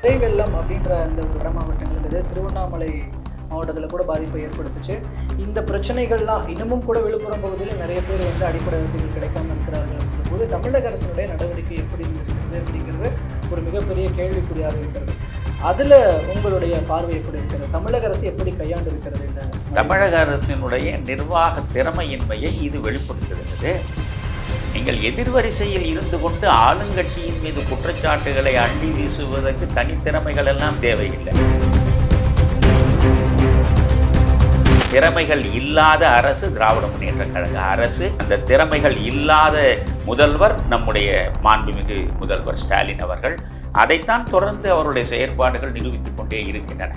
மழை வெள்ளம் அப்படின்ற அந்த வட மாவட்டங்களுக்கு இது திருவண்ணாமலை மாவட்டத்தில் கூட பாதிப்பை ஏற்படுத்துச்சு. இந்த பிரச்சனைகள்லாம் இன்னமும் கூட விழுப்புரம் பகுதியில் நிறைய பேர் வந்து அடிப்படை வசதிகள் கிடைக்காம இருக்கிறார்கள் போது தமிழக அரசினுடைய நடவடிக்கை எப்படி இருக்கிறது அப்படிங்கிறது ஒரு மிகப்பெரிய கேள்விக்குறியாக இருக்கிறது. அதில் உங்களுடைய பார்வை எப்படி இருக்கிறது? தமிழக அரசு எப்படி கையாண்டு இருக்கிறது இந்த தமிழக அரசினுடைய நிர்வாக திறமையின்மையை இது வெளிப்படுத்துகிறது. நீங்கள் எதிர்வரிசையில் இருந்து கொண்டு ஆளுங்கட்சியின் மீது குற்றச்சாட்டுகளை அள்ளி வீசுவதற்கு தனித்திறமைகள் எல்லாம் தேவையில்லை. திறமைகள் இல்லாத அரசு திராவிட முன்னேற்ற கழக அரசு. அந்த திறமைகள் இல்லாத முதல்வர் நம்முடைய மாண்புமிகு முதல்வர் ஸ்டாலின் அவர்கள். அதைத்தான் தொடர்ந்து அவருடைய செயற்பாடுகள் நிரூபித்துக் கொண்டே இருக்கின்றன.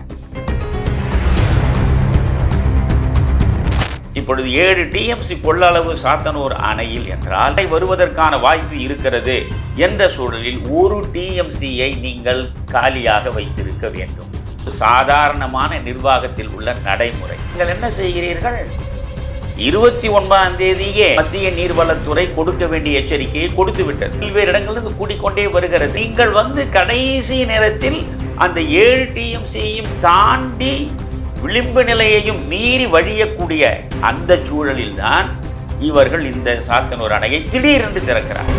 இப்பொழுது ஏழு டிஎம்சி கொள்ளளவு சாத்தனூர் அணையில் என்றால் வருவதற்கான வாய்ப்பு இருக்கிறது என்ற சூழலில் ஒரு டிஎம்சியை நீங்கள் காலியாக வைத்திருக்க வேண்டும். சாதாரணமான நிர்வாகத்தில் உள்ள நடைமுறை. நீங்கள் என்ன செய்கிறீர்கள்? இருபத்தி ஒன்பதாம் தேதியே மத்திய நீர்வளத்துறை கொடுக்க வேண்டிய எச்சரிக்கையை கொடுத்து விட்டது. பல்வேறு இடங்களிலிருந்து கூடிக்கொண்டே வருகிறது. நீங்கள் வந்து கடைசி நேரத்தில் அந்த ஏழு டிஎம்சியையும் தாண்டி விளிம்பு நிலையையும் மீறி வழியக்கூடிய அந்த சூழலில்தான் இவர்கள் இந்த சாத்தனூர் அணையை திடீரென்று திறக்கிறார்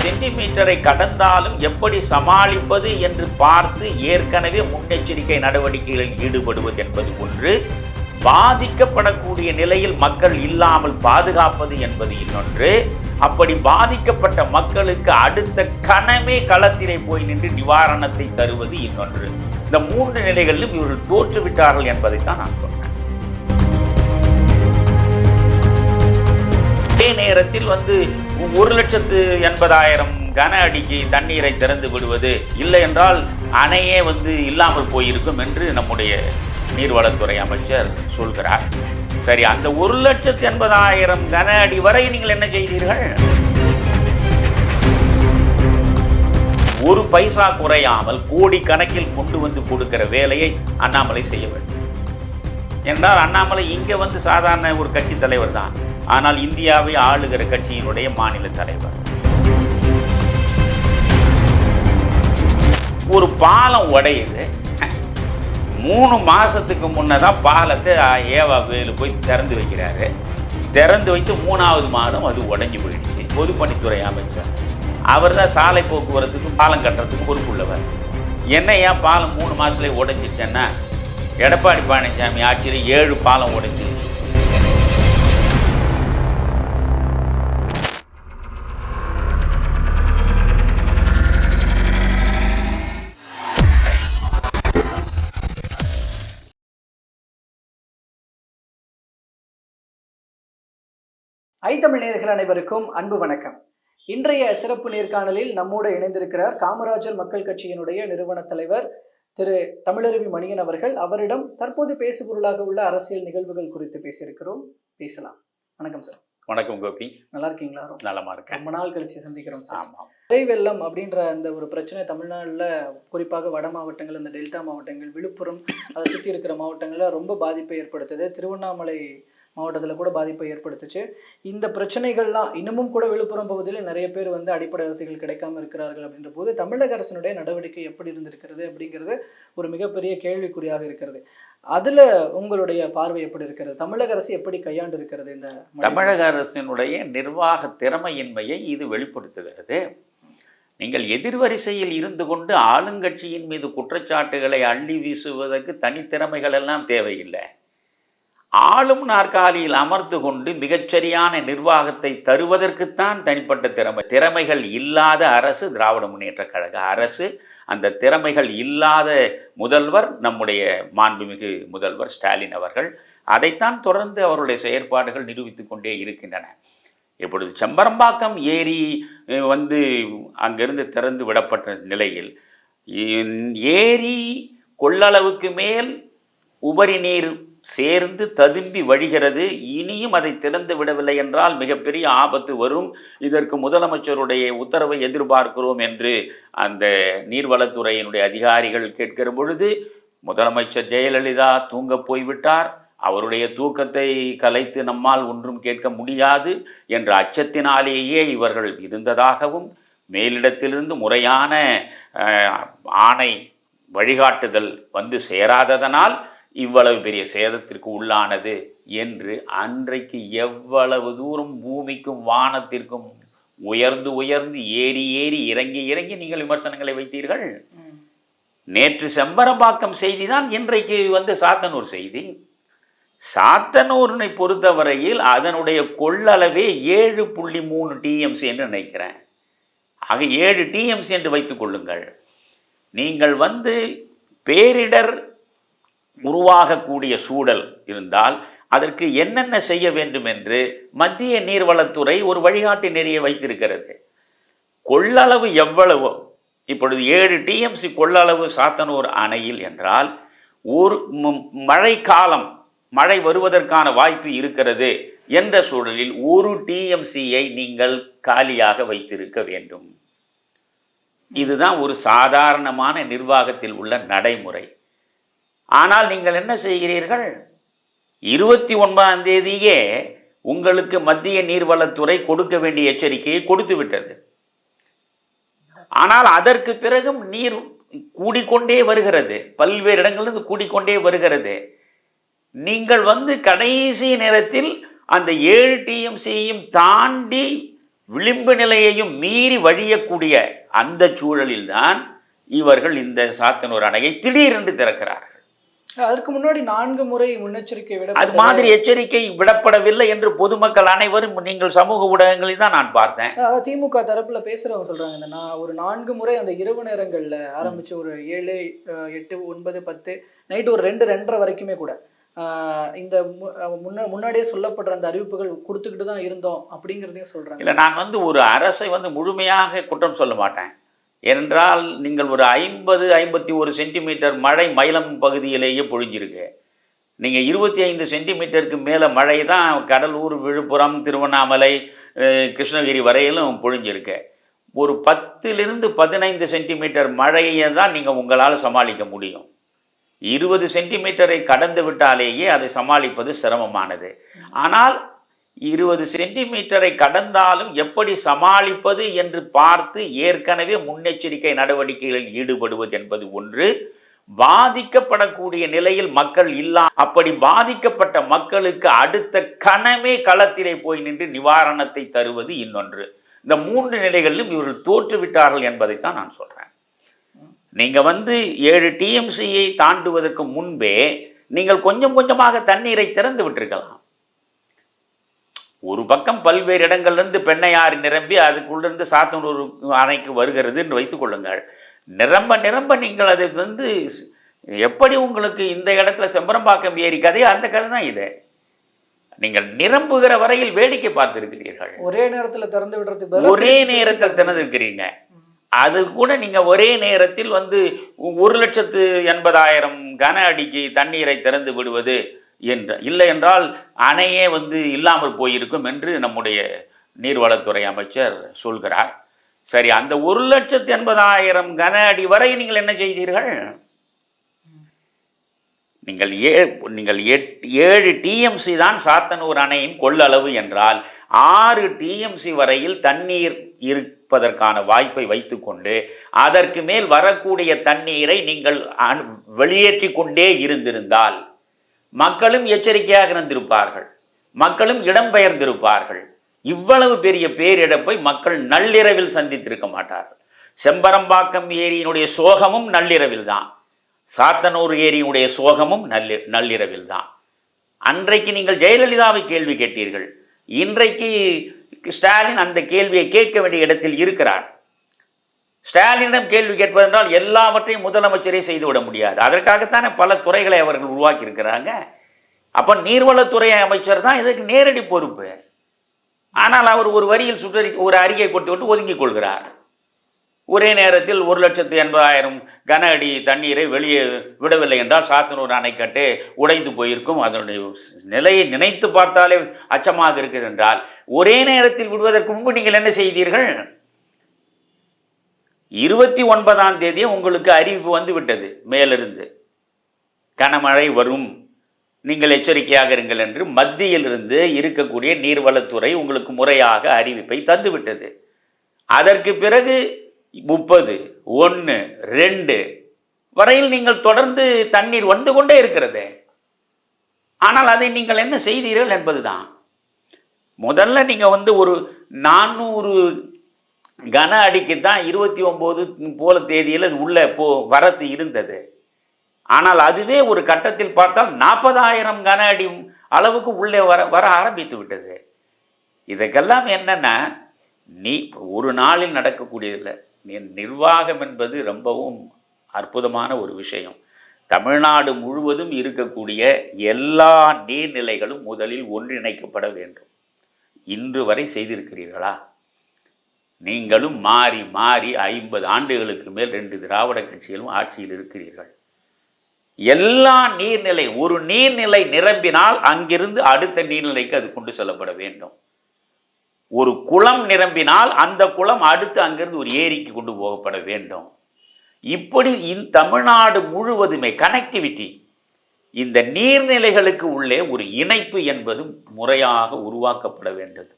சென்டிமீட்டரை கடந்தாலும் எப்படி சமாளிப்பது என்று பார்த்து ஏற்கனவே முன்னெச்சரிக்கை நடவடிக்கைகளில் ஈடுபடுவது என்பது ஒன்று பாதிக்கப்படக்கூடிய நிலையில் மக்கள் இல்லாமல் பாதுகாப்பது என்பது இன்னொன்று அப்படி பாதிக்கப்பட்ட மக்களுக்கு அடுத்த கணமே களத்திலே போய் நின்று நிவாரணத்தை தருவது இன்னொன்று. இந்த மூன்று நிலைகளிலும் இவர்கள் தோற்றுவிட்டார்கள் என்பதைத்தான் நான் சொன்னேன். அதே நேரத்தில் வந்து ஒரு லட்சத்து எண்பதாயிரம் கன அடிக்கு தண்ணீரை திறந்து விடுவது இல்லை என்றால் அணையே வந்து இல்லாமல் போயிருக்கும் என்று நம்முடைய நீர்வளத்துறை அமைச்சர் சொல்கிறார். சரி அந்த ஒரு லட்சத்து எண்பதாயிரம் கன அடி வரை நீங்கள் என்ன செய்தீர்கள்? ஒரு பைசா குறையாமல் கோடி கணக்கில் கொண்டு வந்து கொடுக்கிற வேலையை அண்ணாமலை செய்ய வேண்டும். என்றால் அண்ணாமலை இங்கே வந்து சாதாரண ஒரு கட்சி தலைவர் தான். ஆனால் இந்தியாவை ஆளுகிற கட்சியினுடைய மாநில தலைவர். ஒரு பாலம் உடையுது. மூணு மாதத்துக்கு முன்னே தான் பாலத்தை ஏவா வேலு போய் திறந்து வைக்கிறாரு. திறந்து வைத்து மூணாவது மாதம் அது உடஞ்சி போயிடுச்சு. பொதுப்பணித்துறை அமைச்சர். அவர் தான் சாலை போக்குவரத்துக்கு பாலம் கட்டுறதுக்கு பொறுப்புள்ளவர். என்ன ஏன் பாலம் மூணு மாதத்துலேயே உடஞ்சிச்சேன்னா எடப்பாடி பழனிசாமி ஆட்சியில் ஏழு பாலம் உடைஞ்சிருச்சு ஐ தமிழ் நேயர்கள் அனைவருக்கும் அன்பு வணக்கம். இன்றைய சிறப்பு நேர்காணலில் நம்மோடு இணைந்திருக்கிறார் காமராஜர் மக்கள் கட்சியினுடைய நிறுவன தலைவர் திரு தமிழருவி மணியன் அவர்கள். அவரிடம் தற்போது பேசுபொருளாக உள்ள அரசியல் நிகழ்வுகள் குறித்து பேசியிருக்கிறோம். பேசலாம். வணக்கம் சார். வணக்கம் கோபி. நல்லா இருக்கீங்களா? நலமா இருக்கேன். ரொம்ப நாள் கழிச்சு சந்திக்கிறோம் ஆமாம். மழை வெள்ளம் அப்படின்ற அந்த ஒரு பிரச்சனை தமிழ்நாட்டில் குறிப்பாக வட மாவட்டங்கள் இந்த டெல்டா மாவட்டங்கள் விழுப்புரம் அதை சுற்றி இருக்கிற மாவட்டங்களில் ரொம்ப பாதிப்பை ஏற்படுத்துது. திருவண்ணாமலை மாவட்டத்தில் கூட பாதிப்பை ஏற்படுத்துச்சு. இந்த பிரச்சனைகள்லாம் இன்னமும் கூட விழுப்புரம் பகுதியில் நிறைய பேர் வந்து அடிப்படை வசதிகள் கிடைக்காம இருக்கிறார்கள் அப்படின்ற போது தமிழக அரசினுடைய நடவடிக்கை எப்படி இருந்திருக்கிறது அப்படிங்கிறது ஒரு மிகப்பெரிய கேள்விக்குறியாக இருக்கிறது. அதுல உங்களுடைய பார்வை எப்படி இருக்கிறது? தமிழக அரசு எப்படி கையாண்டு இருக்கிறது இந்த தமிழக அரசினுடைய நிர்வாக திறமையின்மையை இது வெளிப்படுத்துகிறது. நீங்கள் எதிர்வரிசையில் இருந்து கொண்டு ஆளுங்கட்சியின் மீது குற்றச்சாட்டுகளை அள்ளி வீசுவதற்கு தனித்திறமைகள் எல்லாம் தேவையில்லை. ஆளும் நாற்காலியில் அமர்ந்து கொண்டு மிகச்சரியான நிர்வாகத்தை தருவதற்குத்தான் தனிப்பட்ட திறமை. திறமைகள் இல்லாத அரசு திராவிட முன்னேற்ற கழக அரசு. அந்த திறமைகள் இல்லாத முதல்வர் நம்முடைய மாண்புமிகு முதல்வர் ஸ்டாலின் அவர்கள் அதைத்தான் தொடர்ந்து அவருடைய செயற்பாடுகள் நிரூபித்துக் கொண்டே இருக்கின்றன. இப்பொழுது செம்பரம்பாக்கம் ஏரி வந்து அங்கிருந்து திறந்து விடப்பட்ட நிலையில் ஏரி கொள்ளளவுக்கு மேல் உபரி நீர் சேர்ந்து ததும்பி வழிகிறது. இனியும் அதை திறந்து விடவில்லை என்றால் மிகப்பெரிய ஆபத்து வரும். இதற்கு முதலமைச்சருடைய உத்தரவை எதிர்பார்க்கிறோம் என்று அந்த நீர்வளத்துறையினுடைய அதிகாரிகள் கேட்கிற பொழுது முதலமைச்சர் ஜெயலலிதா தூங்கப் போய்விட்டார். அவருடைய தூக்கத்தை கலைத்து நம்மால் ஒன்றும் கேட்க முடியாது என்ற அச்சத்தினாலேயே இவர்கள் இருந்ததாகவும் மேலிடத்திலிருந்து முறையான ஆணை வழிகாட்டுதல் வந்து சேராததனால் இவ்வளவு பெரிய சேதத்திற்கு உள்ளானது என்று அன்றைக்கு எவ்வளவு தூரம் பூமிக்கும் வானத்திற்கும் உயர்ந்து உயர்ந்து ஏறி ஏறி இறங்கி இறங்கி நீங்கள் விமர்சனங்களை வைத்தீர்கள். நேற்று செம்பரம்பாக்கம் செய்தி தான் இன்றைக்கு வந்து சாத்தனூர் செய்தி. சாத்தனூரினை பொறுத்தவரையில் அதனுடைய கொள்ளளவே ஏழு புள்ளி மூணு டிஎம்சி என்று நினைக்கிறேன். ஆக ஏழு டிஎம்சி என்று வைத்துக் கொள்ளுங்கள். நீங்கள் வந்து பேரிடர் உருவாகக்கூடிய சூழல் இருந்தால் அதற்கு என்னென்ன செய்ய வேண்டும் என்று மத்திய நீர்வளத்துறை ஒரு வழிகாட்டு நெறியை வைத்திருக்கிறது. கொள்ளளவு எவ்வளவோ? இப்பொழுது ஏழு டிஎம்சி கொள்ளளவு சாத்தனூர் அணையில் என்றால் ஒரு மழைக்காலம் மழை வருவதற்கான வாய்ப்பு இருக்கிறது என்ற சூழலில் ஒரு டிஎம்சியை நீங்கள் காலியாக வைத்திருக்க வேண்டும். இதுதான் ஒரு சாதாரணமான நிர்வாகத்தில் உள்ள நடைமுறை. ஆனால் நீங்கள் என்ன செய்கிறீர்கள்? இருபத்தி ஒன்பதாம் தேதியே உங்களுக்கு மத்திய நீர்வளத்துறை கொடுக்க வேண்டிய எச்சரிக்கையை கொடுத்து விட்டது. ஆனால் அதற்கு பிறகும் நீர் கூடிக்கொண்டே வருகிறது. பல்வேறு இடங்களிலிருந்து கூடிக்கொண்டே வருகிறது. நீங்கள் வந்து கடைசி நேரத்தில் அந்த ஏழு டிஎம்சியையும் தாண்டி விளிம்பு நிலையையும் மீறி வழியக்கூடிய அந்த சூழலில்தான் இவர்கள் இந்த சாத்தனூர் அணையை திடீரென்று திறக்கிறார்கள். அதற்கு முன்னாடி நான்கு முறை முன்னெச்சரிக்கை விட அது மாதிரி எச்சரிக்கை விடப்படவில்லை என்று பொதுமக்கள் அனைவரும் நீங்கள் சமூக ஊடகங்களில் தான் நான் பார்த்தேன். அதாவது திமுக தரப்புல பேசுறவங்க சொல்றாங்க நான் ஒரு நான்கு முறை அந்த இரவு நேரங்கள்ல ஆரம்பிச்சு ஒரு ஏழு எட்டு ஒன்பது பத்து நைட்டு ஒரு ரெண்டு ரெண்டரை வரைக்குமே கூட இந்த முன்ன முன்னாடியே சொல்லப்படுற அந்த அறிவிப்புகள் கொடுத்துக்கிட்டு தான் இருந்தோம் அப்படிங்கிறதையும் சொல்றாங்க. இல்லை நான் வந்து ஒரு அரசை வந்து முழுமையாக குற்றம் சொல்ல மாட்டேன். ஏனென்றால் நீங்கள் ஒரு ஐம்பது ஐம்பத்தி ஒரு சென்டிமீட்டர் மழை மயிலம் பகுதியிலேயே பொழிஞ்சிருக்கு. நீங்கள் இருபத்தி ஐந்து சென்டிமீட்டருக்கு மேலே மழை தான் கடலூர் விழுப்புரம் திருவண்ணாமலை கிருஷ்ணகிரி வரையிலும் பொழிஞ்சிருக்கு. ஒரு பத்திலிருந்து பதினைந்து சென்டிமீட்டர் மழையை தான் நீங்கள் உங்களால் சமாளிக்க முடியும். இருபது சென்டிமீட்டரை கடந்து விட்டாலேயே அதை சமாளிப்பது சிரமமானது. ஆனால் இருபது சென்டிமீட்டரை கடந்தாலும் எப்படி சமாளிப்பது என்று பார்த்து ஏற்கனவே முன்னெச்சரிக்கை நடவடிக்கைகளில் ஈடுபடுவது என்பது ஒன்று. பாதிக்கப்படக்கூடிய நிலையில் மக்கள் இல்லா அப்படி பாதிக்கப்பட்ட மக்களுக்கு அடுத்த கணமே களத்திலே போய் நின்று நிவாரணத்தை தருவது இன்னொன்று. இந்த மூன்று நிலைகளிலும் இவர்கள் தோற்றுவிட்டார்கள் என்பதைத்தான் நான் சொல்றேன். நீங்க வந்து ஏழு டிஎம்சியை தாண்டுவதற்கு முன்பே நீங்கள் கொஞ்சம் கொஞ்சமாக தண்ணீரை திறந்து விட்டிருக்கலாம். ஒரு பக்கம் பல்வேறு இடங்கள்லேருந்து பெண்ணையாறு நிரம்பி அதுக்குள்ளிருந்து சாத்தனூர் அணைக்கு வருகிறது என்று வைத்துக் கொள்ளுங்கள். நிரம்ப நிரம்ப நீங்கள் அதை வந்து எப்படி உங்களுக்கு இந்த இடத்துல செம்பரம்பாக்கம் ஏரி கதையோ அந்த கதை தான் இது. நீங்கள் நிரம்புகிற வரையில் வேடிக்கை பார்த்திருக்கிறீர்கள். ஒரே நேரத்துல திறந்து விடுறதுக்கு ஒரே நேரத்தில் திறந்து திறந்திருக்கிறீங்க அது கூட நீங்க ஒரே நேரத்தில் வந்து ஒரு லட்சத்து எண்பதாயிரம் கன அடிக்கு தண்ணீரை திறந்து விடுவது என்ற இல்லை என்றால் அணையே வந்து இல்லாமல் போயிருக்கும் என்று நம்முடைய நீர்வளத்துறை அமைச்சர் சொல்கிறார். சரி அந்த ஒரு லட்சத்து எண்பதாயிரம் கன அடி வரை நீங்கள் என்ன செய்தீர்கள்? நீங்கள் ஏ நீங்கள் எட் ஏழு டிஎம்சி தான் சாத்தனூர் அணையின் கொள்ளளவு என்றால் ஆறு டிஎம்சி வரையில் தண்ணீர் இருப்பதற்கான வாய்ப்பை வைத்துக்கொண்டு அதற்கு மேல் வரக்கூடிய தண்ணீரை நீங்கள் வெளியேற்றி கொண்டே இருந்திருந்தால் மக்களும் எச்சரிக்கையாக இருந்திருப்பார்கள். மக்களும் இடம்பெயர்ந்திருப்பார்கள். இவ்வளவு பெரிய பேரிழப்பை மக்கள் நள்ளிரவில் சந்தித்திருக்க மாட்டார்கள். செம்பரம்பாக்கம் ஏரியினுடைய சோகமும் நள்ளிரவில் தான் சாத்தனூர் ஏரியினுடைய சோகமும் நல்லி நள்ளிரவில் தான் அன்றைக்கு நீங்கள் ஜெயலலிதாவை கேள்வி கேட்டீர்கள். இன்றைக்கு ஸ்டாலின் அந்த கேள்வியை கேட்க வேண்டிய இடத்தில் இருக்கிறார். ஸ்டாலினிடம் கேள்வி கேட்பதென்றால் எல்லாவற்றையும் முதலமைச்சரே செய்துவிட முடியாது. அதற்காகத்தானே பல துறைகளை அவர்கள் உருவாக்கி இருக்கிறாங்க அப்போ நீர்வளத்துறை அமைச்சர் தான் இதுக்கு நேரடி பொறுப்பு. ஆனால் அவர் ஒரு வரியில் சுற்றறி ஒரு அறிக்கை கொடுத்துவிட்டு ஒதுங்கிக் கொள்கிறார். ஒரே நேரத்தில் ஒரு லட்சத்து எண்பதாயிரம் கன அடி தண்ணீரை வெளியே விடவில்லை என்றால் சாத்தனூர் அணைக்கட்டு உடைந்து போயிருக்கும். அதனுடைய நிலையை நினைத்து பார்த்தாலே அச்சமாக இருக்குது என்றால் ஒரே நேரத்தில் விடுவதற்கு முன்பு நீங்கள் என்ன செய்தீர்கள்? இருபத்தி ஒன்பதாம் தேதி உங்களுக்கு அறிவிப்பு வந்து விட்டது மேலிருந்து. கனமழை வரும். நீங்கள் எச்சரிக்கையாக இருங்கள் என்று மத்தியிலிருந்து இருக்கக்கூடிய நீர்வளத்துறை உங்களுக்கு முறையாக அறிவிப்பை தந்துவிட்டது. அதற்கு பிறகு முப்பது ஒன்று ரெண்டு வரையில் நீங்கள் தொடர்ந்து தண்ணீர் வந்து கொண்டே இருக்கிறது. ஆனால் அதை நீங்கள் என்ன செய்தீர்கள் என்பதுதான். முதல்ல நீங்கள் வந்து ஒரு நானூறு கன அடிக்கு தான் இருபத்தி ஒம்பது போல தேதியில் உள்ள போ வரத்து இருந்தது. ஆனால் அதுவே ஒரு கட்டத்தில் பார்த்தால் நாற்பதாயிரம் கன அடி அளவுக்கு உள்ளே வர வர ஆரம்பித்து விட்டது. இதுக்கெல்லாம் என்னென்னா நீ ஒரு நாளில் நடக்கக்கூடியதில்லை. நீ நிர்வாகம் என்பது ரொம்பவும் அற்புதமான ஒரு விஷயம். தமிழ்நாடு முழுவதும் இருக்கக்கூடிய எல்லா நீர்நிலைகளும் முதலில் ஒன்றிணைக்கப்பட வேண்டும். இன்று வரை செய்திருக்கிறீர்களா? நீங்களும் மாறி மாறி ஐம்பது ஆண்டுகளுக்கு மேல் ரெண்டு திராவிட கட்சிகளும் ஆட்சியில் இருக்கிறீர்கள். எல்லா நீர்நிலை ஒரு நீர்நிலை நிரம்பினால் அங்கிருந்து அடுத்த நீர்நிலைக்கு அது கொண்டு செல்லப்பட வேண்டும். ஒரு குளம் நிரம்பினால் அந்த குளம் அடுத்து அங்கிருந்து ஒரு ஏரிக்கு கொண்டு போகப்பட வேண்டும். இப்படி இந்த தமிழ்நாடு முழுவதுமே கனெக்டிவிட்டி இந்த நீர்நிலைகளுக்கு உள்ளே ஒரு இணைப்பு என்பது முறையாக உருவாக்கப்பட வேண்டது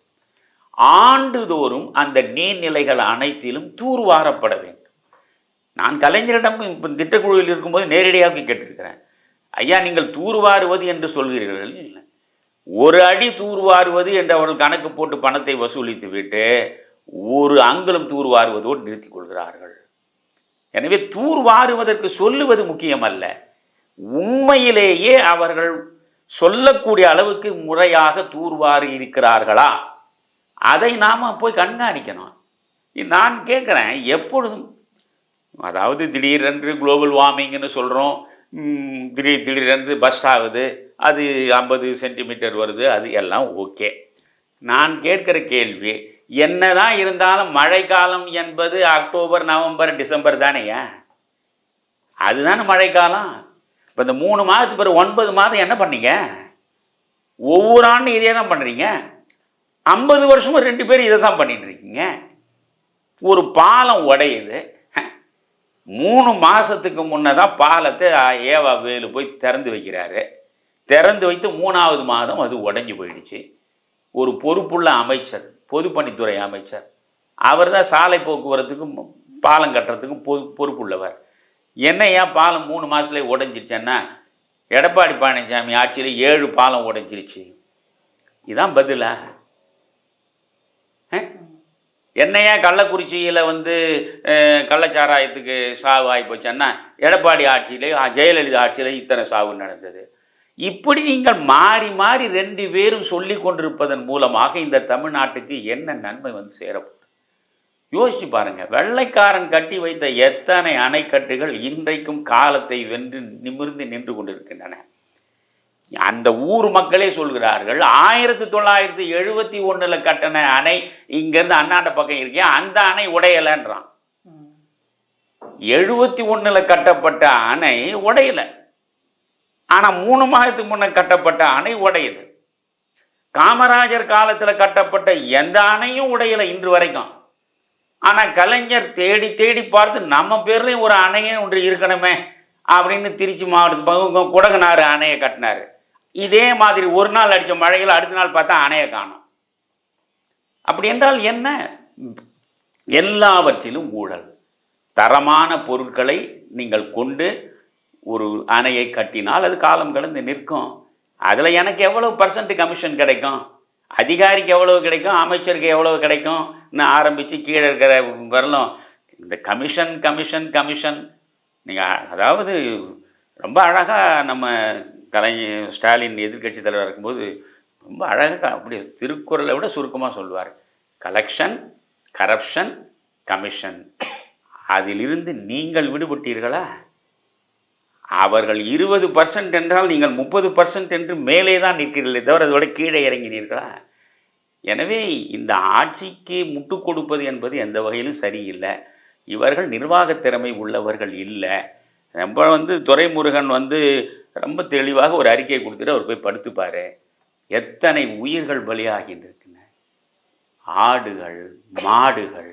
ஆண்டுதோறும் அந்த நீர்நிலைகள் அனைத்திலும் தூர்வாரப்பட வேண்டும். நான் கலைஞரிடம் இப்போ திட்டக்குழுவில் இருக்கும்போது நேரடியாக கேட்டிருக்கிறேன். ஐயா நீங்கள் தூர்வாருவது என்று சொல்கிறீர்கள். இல்லை. ஒரு அடி தூர்வாருவது என்று அவர்கள் கணக்கு போட்டு பணத்தை வசூலித்து விட்டு ஒரு அங்குலம் தூர்வாருவதோடு நிறுத்திக் கொள்கிறார்கள். எனவே தூர்வாருவதற்கு சொல்லுவது முக்கியமல்ல. உண்மையிலேயே அவர்கள் சொல்லக்கூடிய அளவுக்கு முறையாக தூர்வாரி இருக்கிறார்களா? அதை நாம் போய் கண்காணிக்கணும். நான் கேட்குறேன் எப்பொழுதும் அதாவது திடீரென்று குளோபல் வார்மிங்னு சொல்கிறோம் திடீர் திடீரென்று பஸ்ட் ஆகுது அது ஐம்பது சென்டிமீட்டர் வருது அது எல்லாம் ஓகே. நான் கேட்குற கேள்வி என்னதான் இருந்தாலும் மழைக்காலம் என்பது அக்டோபர் நவம்பர் டிசம்பர் தானேயா? அதுதானே மழைக்காலம். இப்போ இந்த மூணு மாதத்துக்கு பிறகு ஒன்பது மாதம் என்ன பண்ணீங்க? ஒவ்வொரு ஆண்டும் இதே தான் பண்ணுறீங்க ஐம்பது வருஷமும் ரெண்டு பேரும் இதை தான் பண்ணிட்டு இருக்கீங்க ஒரு பாலம் உடையுது. மூணு மாதத்துக்கு முன்னே தான் பாலத்தை ஏவா வேலு போய் திறந்து வைக்கிறாரு. திறந்து வைத்து மூணாவது மாதம் அது உடஞ்சி போயிடுச்சு. ஒரு பொறுப்புள்ள அமைச்சர் பொதுப்பணித்துறை அமைச்சர். அவர் தான் சாலை போக்குவரத்துக்கும் பாலம் கட்டுறதுக்கும் பொது பொறுப்புள்ளவர். என்ன ஏன் பாலம் மூணு மாதத்துலேயே உடஞ்சிருச்சேன்னா எடப்பாடி பழனிசாமி ஆட்சியில் ஏழு பாலம் உடஞ்சிருச்சு. இதான் பதிலாக என்னையா கள்ளக்குறிச்சியில் வந்து கள்ளச்சாராயத்துக்கு சாவு ஆகிப்போச்சேன்னா எடப்பாடி ஆட்சியிலே ஜெயலலிதா ஆட்சியிலே இத்தனை சாவு நடந்தது. இப்படி நீங்கள் மாறி மாறி ரெண்டு பேரும் சொல்லி கொண்டிருப்பதன் மூலமாக இந்த தமிழ்நாட்டுக்கு என்ன நன்மை வந்து சேரப்படும் யோசிச்சு பாருங்க வெள்ளைக்காரன் கட்டி வைத்த எத்தனை அணைக்கட்டுகள் இன்றைக்கும் காலத்தை வென்று நிமிர்ந்து நின்று கொண்டிருக்கின்றன? அந்த ஊர் மக்களே சொல்கிறார்கள் ஆயிரத்தி தொள்ளாயிரத்தி எழுபத்தி ஒன்றில் கட்டின அணை இங்கேருந்து அண்ணாண்ட பக்கம் இருக்கேன் அந்த அணை உடையலைன்றான். எழுபத்தி ஒன்றில் கட்டப்பட்ட அணை உடையலை. ஆனால் மூணு மாதத்துக்கு முன்னே கட்டப்பட்ட அணை உடையுது. காமராஜர் காலத்தில் கட்டப்பட்ட எந்த அணையும் உடையலை இன்று வரைக்கும். ஆனால் கலைஞர் தேடி தேடி பார்த்து நம்ம பேர்லேயும் ஒரு அணையே ஒன்று இருக்கணுமே அப்படின்னு திருச்சி மாவட்டத்து பக்கம் குடகனாறு அணையை கட்டினார். இதே மாதிரி ஒரு நாள் அடித்த மழையில் அடுத்த நாள் பார்த்தா அணையை காணும். அப்படி என்றால் என்ன? எல்லாவற்றிலும் ஊழல். தரமான பொருட்களை நீங்கள் கொண்டு ஒரு அணையை கட்டினால் அது காலம் கடந்து நிற்கும். அதில் எனக்கு எவ்வளவு பர்சன்ட் கமிஷன் கிடைக்கும்? அதிகாரிக்கு எவ்வளவு கிடைக்கும்? அமைச்சருக்கு எவ்வளவு கிடைக்கும்? ஆரம்பித்து கீழே இருக்கிற வரலும். இந்த கமிஷன் கமிஷன் கமிஷன் நீங்கள் அதாவது ரொம்ப அழகாக நம்ம கலைஞர் ஸ்டாலின் எதிர்க்கட்சி தலைவராக இருக்கும்போது ரொம்ப அழகாக அப்படி திருக்குறளை விட சுருக்கமாக சொல்லுவார். கலெக்ஷன் கரப்ஷன் கமிஷன் அதிலிருந்து நீங்கள் விடுபட்டீர்களா? அவர்கள் இருபது பர்சன்ட் என்றால் நீங்கள் முப்பது பர்சன்ட் என்று மேலே தான் நிற்கிறீர்களே தவிர அதோட கீழே இறங்கினீர்களா? எனவே இந்த ஆட்சிக்கு முட்டு கொடுப்பது என்பது எந்த வகையிலும் சரியில்லை. இவர்கள் நிர்வாகத் திறமை உள்ளவர்கள் இல்லை. ரொம்ப வந்து துரைமுருகன் வந்து ரொம்ப தெளிவாக ஒரு அறிக்கை கொடுத்துட்டு அவர் போய் படுத்துப்பார். எத்தனை உயிர்கள் பலியாகின்றிருக்கின்றன? ஆடுகள் மாடுகள்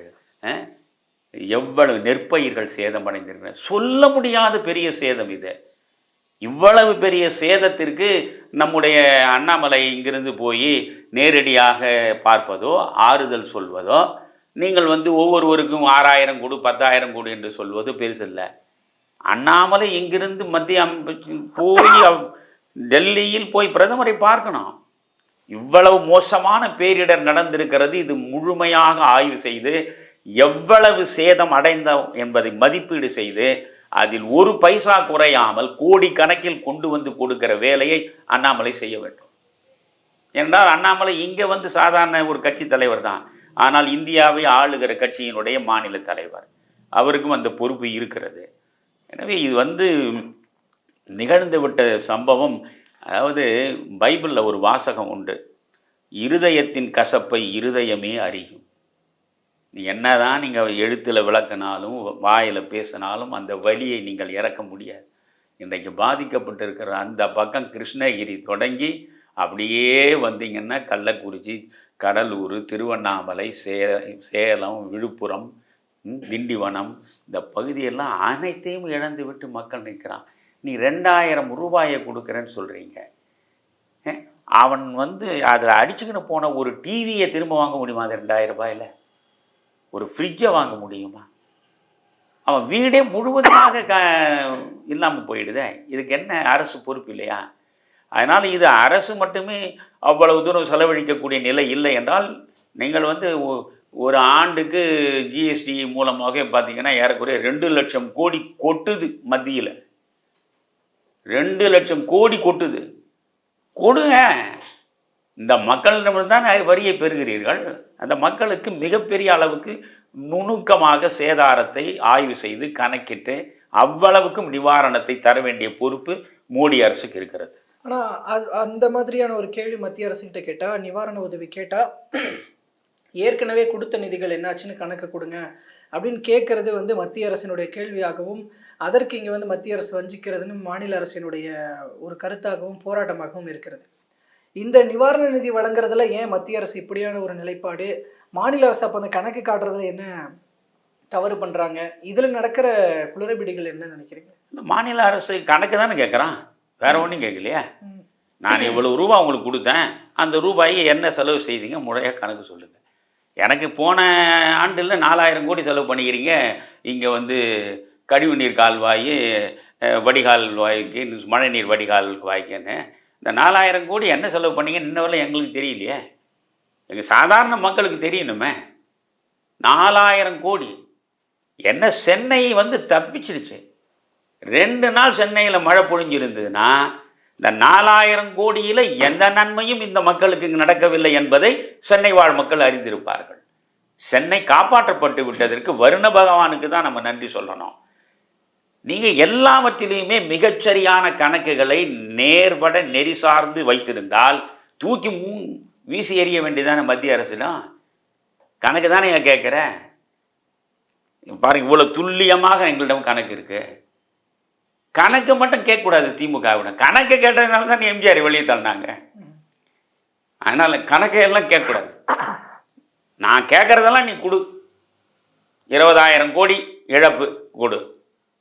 எவ்வளவு நெற்பயிர்கள் சேதமடைந்திருக்கின்றன? சொல்ல முடியாத பெரிய சேதம் இது. இவ்வளவு பெரிய சேதத்திற்கு நம்முடைய அண்ணாமலை இங்கிருந்து போய் நேரடியாக பார்ப்பதோ ஆறுதல் சொல்வதோ நீங்கள் வந்து ஒவ்வொருவருக்கும் ஆறாயிரம் கொடு பத்தாயிரம் கொடு என்று சொல்வது பெருசில்லை. அண்ணாமலை இங்கிருந்து மத்திய அமைச்சு போய் அவ்- டெல்லியில் போய் பிரதமரை பார்க்கணும்? இவ்வளவு மோசமான பேரிடர் நடந்திருக்கிறது இது முழுமையாக ஆய்வு செய்து எவ்வளவு சேதம் அடைந்தோம் என்பதை மதிப்பீடு செய்து அதில் ஒரு பைசா குறையாமல் கோடி கணக்கில் கொண்டு வந்து கொடுக்கிற வேலையை அண்ணாமலை செய்ய வேண்டும். என்றால் அண்ணாமலை இங்கே வந்து சாதாரண ஒரு கட்சி தலைவர் தான். ஆனால் இந்தியாவை ஆளுகிற கட்சியினுடைய மாநில தலைவர். அவருக்கும் அந்த பொறுப்பு இருக்கிறது. எனவே இது வந்து நிகழ்ந்து விட்ட சம்பவம். அதாவது பைபிளில் ஒரு வாசகம் உண்டு. இருதயத்தின் கசப்பை இருதயமே அறியும். என்ன என்னதான் நீங்கள் எழுத்தில் விளக்கினாலும் வாயில் பேசினாலும் அந்த வழியை நீங்கள் இறக்க முடியாது. இன்றைக்கு பாதிக்கப்பட்டிருக்கிற அந்த பக்கம் கிருஷ்ணகிரி தொடங்கி அப்படியே வந்தீங்கன்னா கள்ளக்குறிச்சி கடலூர் திருவண்ணாமலை சே சேலம் விழுப்புரம் திண்டிவனம் இந்த பகுதியெல்லாம் அனைத்தையும் இழந்து விட்டு மக்கள் நிற்கிறான். நீ ரெண்டாயிரம் ரூபாயை கொடுக்குறேன்னு சொல்கிறீங்க அவன் வந்து அதில் அடிச்சுக்கின்னு போன ஒரு டிவியை திரும்ப வாங்க முடியுமா அது ரெண்டாயிரம் ரூபாயில்? ஒரு ஃப்ரிட்ஜை வாங்க முடியுமா? அவன் வீடே முழுவதுமாக க இல்லாமல் போயிடுதே. இதுக்கு என்ன அரசு பொறுப்பு இல்லையா? அதனால் இது அரசு மட்டுமே அவ்வளவு தூரம் செலவழிக்கக்கூடிய நிலை இல்லை என்றால் நீங்கள் வந்து ஒரு ஆண்டுக்கு ஜிஎஸ்டி மூலமாக பார்த்தீங்கன்னா ஏறக்குறைய ரெண்டு லட்சம் கோடி கொட்டுது மத்தியில். ரெண்டு லட்சம் கோடி கொட்டுது. கொடுங்க. இந்த மக்களிடம் தான் வரியை பெறுகிறீர்கள். அந்த மக்களுக்கு மிகப்பெரிய அளவுக்கு நுணுக்கமாக சேதாரத்தை ஆய்வு செய்து கணக்கிட்டு அவ்வளவுக்கும் நிவாரணத்தை தர வேண்டிய பொறுப்பு மோடி அரசுக்கு இருக்கிறது. ஆனால் அது அந்த மாதிரியான ஒரு கேள்வி மத்திய அரசுகிட்ட கேட்டால் நிவாரண உதவி கேட்டால் ஏற்கனவே கொடுத்த நிதிகள் என்னாச்சுன்னு கணக்கு கொடுங்க அப்படின்னு கேட்கறது வந்து மத்திய அரசினுடைய கேள்வியாகவும் அதற்கு இங்க வந்து மத்திய அரசு வஞ்சிக்கிறதுன்னு மாநில அரசினுடைய ஒரு கருத்தாகவும் போராட்டமாகவும் இருக்கிறது. இந்த நிவாரண நிதி வழங்குறதுல ஏன் மத்திய அரசு இப்படியான ஒரு நிலைப்பாடு? மாநில அரசு அப்போ அந்த கணக்கு காட்டுறதுல என்ன தவறு பண்றாங்க? இதுல நடக்கிற குளறுபடிகள் என்ன நினைக்கிறீங்க? இந்த மாநில அரசு கணக்கு தானே கேட்குறான் வேற ஒன்றும் கேட்கலையே. நான் இவ்வளவு ரூபா உங்களுக்கு கொடுத்தேன். அந்த ரூபாயை என்ன செலவு செய்தீங்க? முறையாக கணக்கு சொல்லுங்கள் எனக்கு போன ஆண்டில் நாலாயிரம் கோடி செலவு பண்ணிக்கிறீங்க. இங்கே வந்து கழிவுநீர் கால்வாய் வடிகால் வாய்க்கு மழைநீர் வடிகால் வாய்க்குன்னு. இந்த நாலாயிரம் கோடி என்ன செலவு பண்ணீங்க? இன்னவரை எங்களுக்கு தெரியலையே. எங்கள் சாதாரண மக்களுக்கு தெரியணுமே. நாலாயிரம் கோடி. என்ன சென்னை வந்து தப்பிச்சிருச்சு. ரெண்டு நாள் சென்னையில் மழை பொழிஞ்சிருந்ததுன்னா இந்த நாலாயிரம் கோடியில் எந்த நன்மையும் இந்த மக்களுக்கு இங்கு நடக்கவில்லை என்பதை சென்னை வாழ் மக்கள் அறிந்திருப்பார்கள். சென்னை காப்பாற்றப்பட்டு விட்டதற்கு வருண பகவானுக்கு தான் நம்ம நன்றி சொல்லணும். நீங்கள் எல்லாவற்றிலையுமே மிகச்சரியான கணக்குகளை நேர்பட நெறி சார்ந்து வைத்திருந்தால் தூக்கி மூ வீசி எறிய வேண்டியதானே மத்திய அரசிடம் கணக்கு தானே நான் கேட்குறேன் பாருங்க இவ்வளோ துல்லியமாக எங்களிடம் கணக்கு இருக்கு. கணக்கு மட்டும் கேட்கக்கூடாது திமுகவிடம். கணக்கு கேட்டதுனால தான் எம்ஜிஆர் வெளியே தள்ளினாங்க. அதனால் கணக்கையெல்லாம் கேட்கக்கூடாது. நான் கேட்குறதெல்லாம் நீ கொடு. இருபதாயிரம் கோடி இழப்பு கொடு.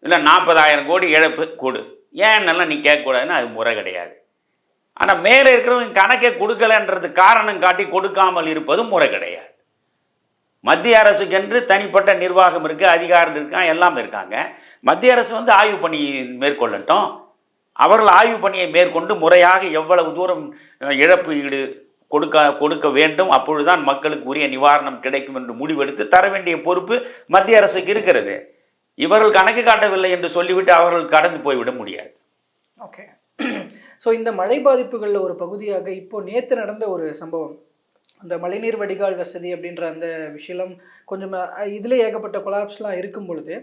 இல்லை நாற்பதாயிரம் கோடி இழப்பு கொடு. ஏன்னெல்லாம் நீ கேட்கக்கூடாதுன்னு அது முறை கிடையாது. ஆனால் மேலே இருக்கிறவங்க கணக்கே கொடுக்கலன்றது காரணம் காட்டி கொடுக்காமல் இருப்பதும் முறை கிடையாது. மத்திய அரசுக்கென்று தனிப்பட்ட நிர்வாகம் இருக்குது அதிகாரம் இருக்கான் எல்லாம் இருக்காங்க. மத்திய அரசு வந்து ஆய்வு பணி மேற்கொள்ளட்டும். அவர்கள் ஆய்வு பணியை மேற்கொண்டு முறையாக எவ்வளவு தூரம் இழப்பு ஈடு கொடுக்க கொடுக்க வேண்டும் அப்பொழுதுதான் மக்களுக்கு உரிய நிவாரணம் கிடைக்கும் என்று முடிவெடுத்து தர வேண்டிய பொறுப்பு மத்திய அரசுக்கு இருக்கிறது. இவர்கள் கணக்கு காட்டவில்லை என்று சொல்லிவிட்டு அவர்கள் கடந்து போய்விட முடியாது. ஓகே ஸோ இந்த மழை பாதிப்புகளில் ஒரு பகுதியாக இப்போ நேற்று நடந்த ஒரு சம்பவம். அந்த மழைநீர் வடிகால் வசதி அப்படின்ற அந்த விஷயம் கொஞ்சம் இதுல ஏகப்பட்ட கொலாப்ஸ்லாம் இருக்கும் பொழுது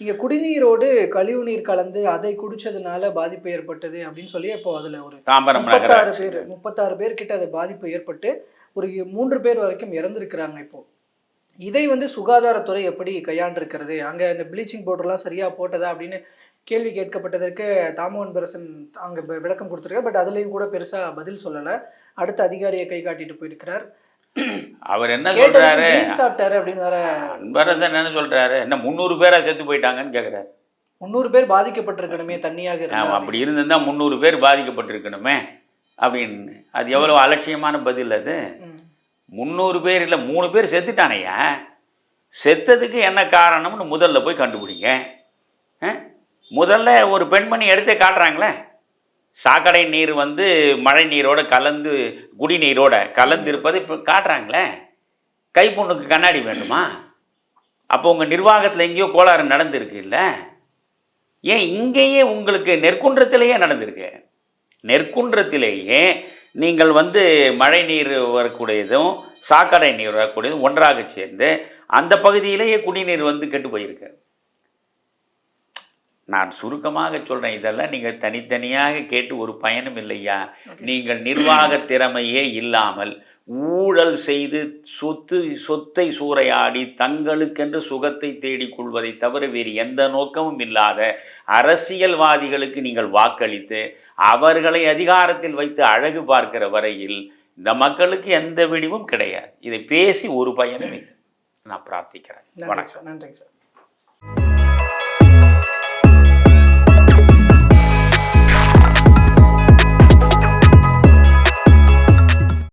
இங்கே குடிநீரோடு கழிவுநீர் கலந்து அதை குடிச்சதுனால பாதிப்பு ஏற்பட்டது அப்படின்னு சொல்லி இப்போ அதில் ஒரு முப்பத்தாறு பேர் முப்பத்தாறு பேர் கிட்ட அது பாதிப்பு ஏற்பட்டு ஒரு மூன்று பேர் வரைக்கும் இறந்திருக்கிறாங்க இப்போ. இதை வந்து சுகாதாரத்துறை எப்படி கையாண்டிருக்கிறது? அங்கே இந்த ப்ளீச்சிங் பவுடர்லாம் சரியா போட்டதா அப்படின்னு கேள்வி கேட்கப்பட்டதற்கு தாமோன் பிரசன் அங்கே விளக்கம் கொடுத்துருக்காரு. பட் அதுலேயும் கூட பெருசா பதில் சொல்லலை. அடுத்த அதிகாரியை கை காட்டிட்டு போயிருக்கிறார். அவர் என்ன சொல்றாரு? சாப்பிட்டாரு அப்படின்னு வேற அன்பரசன் என்ன சொல்றாரு? என்ன முந்நூறு பேரா செத்து போயிட்டாங்கன்னு கேட்குறாரு முந்நூறு பேர் பாதிக்கப்பட்டிருக்கணுமே தண்ணியாக அப்படி இருந்திருந்தா முந்நூறு பேர் பாதிக்கப்பட்டிருக்கணுமே அப்படின்னு. அது எவ்வளோ அலட்சியமான பதில் அது. முந்நூறு பேர் இல்லை மூணு பேர் செத்துட்டானையா செத்ததுக்கு என்ன காரணம்னு முதல்ல போய் கண்டுபிடிங்க? முதல்ல ஒரு பெண்மணி எடுத்தே காட்டுறாங்களே. சாக்கடை நீர் வந்து மழை நீரோடு கலந்து குடிநீரோட கலந்து இருப்பதை இப்போ காட்டுறாங்களே. கைப்பொண்ணுக்கு கண்ணாடி வேண்டுமா? அப்போ உங்கள் நிர்வாகத்தில் எங்கேயோ கோளாறு நடந்திருக்கு இல்லை? ஏன் இங்கேயே உங்களுக்கு நெற்குன்றத்திலேயே நடந்திருக்கு? நெற்குன்றத்திலேயே நீங்கள் வந்து மழை நீர் வரக்கூடியதும் சாக்கடை நீர் வரக்கூடியதும் ஒன்றாக சேர்ந்து அந்த பகுதியிலேயே குடிநீர் வந்து கெட்டு போயிருக்கு. நான் சுருக்கமாக சொல்கிறேன் இதெல்லாம் நீங்கள் தனித்தனியாக கேட்டு ஒரு பயனும் இல்லையா? நீங்கள் நிர்வாக திறமையே இல்லாமல் ஊழல் செய்து சொத்து சொத்தை சூறையாடி தங்களுக்கென்று சுகத்தை தேடிக் கொள்வதை தவிர வேறு எந்த நோக்கமும் இல்லாத அரசியல்வாதிகளுக்கு நீங்கள் வாக்களித்து அவர்களை அதிகாரத்தில் வைத்து அழகு பார்க்கிற வரையில் இந்த மக்களுக்கு எந்த விடிவும் கிடையாது. இதை பேசி ஒரு பயனும் இல்லை. நான் பிரார்த்திக்கிறேன். வணக்கம். சார் நன்றிங்க சார்.